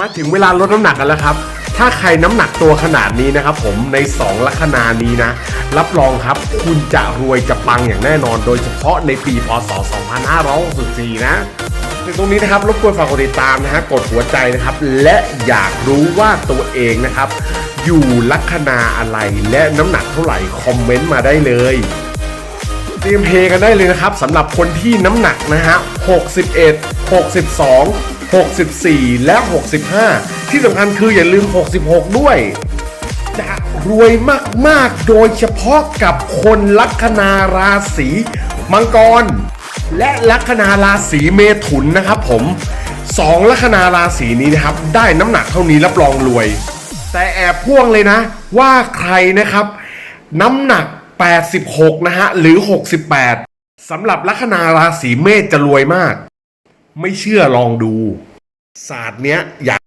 มาถึงเวลาลดน้ำหนักกันแล้วครับ ถ้าใครน้ำหนักตัวขนาดนี้นะครับผมใน 2 ลัคนานี้นะ รับรองครับคุณจะรวยจะปังอย่างแน่นอน โดยเฉพาะในปีพศ 2564 นะในตรงนี้นะครับรบกวนฝากกดติดตามนะฮะกดหัวใจนะครับ และอยากรู้ว่าตัวเองนะครับ อยู่ลัคนาอะไรและน้ำหนักเท่าไหร่คอมเมนต์มาได้เลยเตรียมเฮกันได้เลยนะครับสำหรับคนที่น้ำหนักนะฮะ61 62 64 และ 65 ที่สำคัญคืออย่าลืม 66 ด้วย จะรวยมาก ๆ โดยเฉพาะกับคนลัคนาราศีมังกร และลัคนาราศีเมถุนนะครับผมสองลัคนาราศีนี้นะครับ ได้น้ำหนักเท่านี้รับรองรวย แต่แอบพ่วงเลยนะ ว่าใครนะครับ น้ำหนัก 86 นะฮะ หรือ 68สำหรับลัคนาราศีเมษจะรวยมาก ไม่เชื่อลองดูศาสตร์เนี้ยอยาก